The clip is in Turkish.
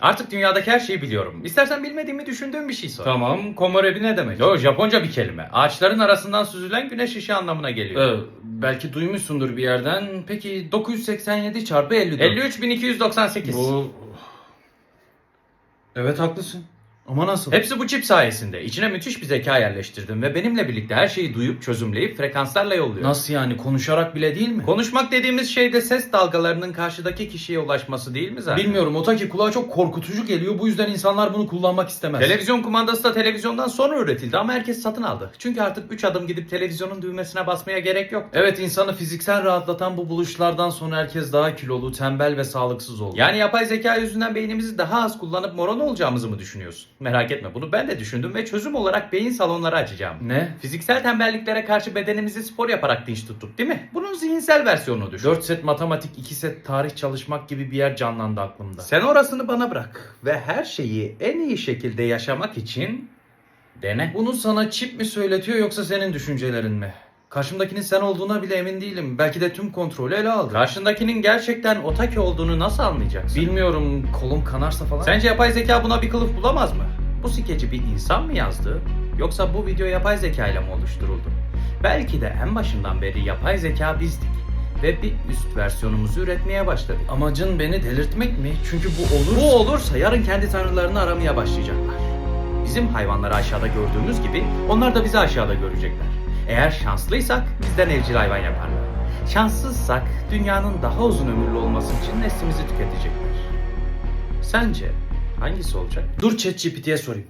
Artık dünyadaki her şeyi biliyorum. İstersen bilmediğimi düşündüğüm bir şey sor. Tamam, komorebi ne demek? Yo Japonca bir kelime. Ağaçların arasından süzülen güneş ışığı anlamına geliyor. Ee, belki duymuşsundur bir yerden. Peki 987 çarpı 54. 53.298. Bu... Evet haklısın. Ama nasıl? Hepsi bu çip sayesinde. İçine müthiş bir zeka yerleştirdim ve benimle birlikte her şeyi duyup çözümleyip frekanslarla yolluyor. Nasıl yani? Konuşarak bile değil mi? Konuşmak dediğimiz şey de ses dalgalarının karşıdaki kişiye ulaşması değil mi zaten? Bilmiyorum. Otaki kulağa çok korkutucu geliyor. Bu yüzden insanlar bunu kullanmak istemez. Televizyon kumandası da televizyondan sonra üretildi ama herkes satın aldı. Çünkü artık 3 adım gidip televizyonun düğmesine basmaya gerek yok. Evet insanı fiziksel rahatlatan bu buluşlardan sonra herkes daha kilolu, tembel ve sağlıksız oldu. Yani yapay zeka yüzünden beynimizi daha az kullanıp moron olacağımızı mı düşünüyorsun? Merak etme bunu ben de düşündüm ve çözüm olarak beyin salonları açacağım. ne? Fiziksel tembelliklere karşı bedenimizi spor yaparak dinç tuttuk değil mi? Bunun zihinsel versiyonunu düşün. 4 set matematik, 2 set tarih çalışmak gibi bir yer canlandı aklımda. Sen orasını bana bırak ve her şeyi en iyi şekilde yaşamak için dene. Bunu sana çip mi söyletiyor yoksa senin düşüncelerin mi? Karşımdakinin sen olduğuna bile emin değilim. Belki de tüm kontrolü ele aldı. Karşındakinin gerçekten otaki olduğunu nasıl anlayacaksın? Bilmiyorum kolum kanarsa falan. Sence yapay zeka buna bir kılıf bulamaz mı? Bu skeci bir insan mı yazdı? Yoksa bu video yapay zeka ile mi oluşturuldu? Belki de en başından beri yapay zeka bizdik. Ve bir üst versiyonumuzu üretmeye başladık. Amacın beni delirtmek mi? Çünkü bu olur. Bu olursa yarın kendi tanrılarını aramaya başlayacaklar. Bizim hayvanları aşağıda gördüğümüz gibi onlar da bizi aşağıda görecekler. Eğer şanslıysak bizden evcil hayvan yaparlar. Şanssızsak dünyanın daha uzun ömürlü olması için neslimizi tüketecekler. Sence hangisi olacak? Dur ChatGPT'ye sorayım.